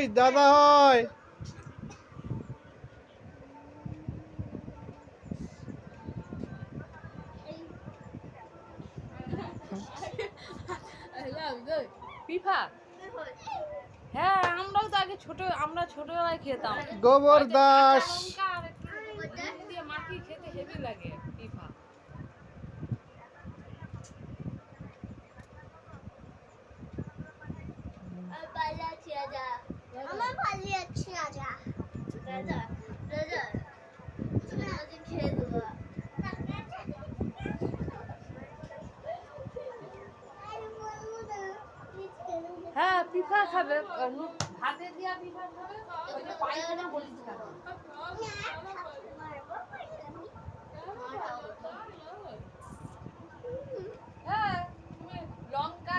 ওই দাদা হয়। পিফা? হ্যাঁ আমরাও তো আগে ছোট আমরা ছোটবেলায় খেতাম। গোবর দাস। মাখিয়ে খেতে হেভি লাগে পিফা। আমার হ্যাঁ পিঠা খাবে হাতে দিয়া পিঠা খাবে ওই পায়খানা বলি খাবে লঙ্কা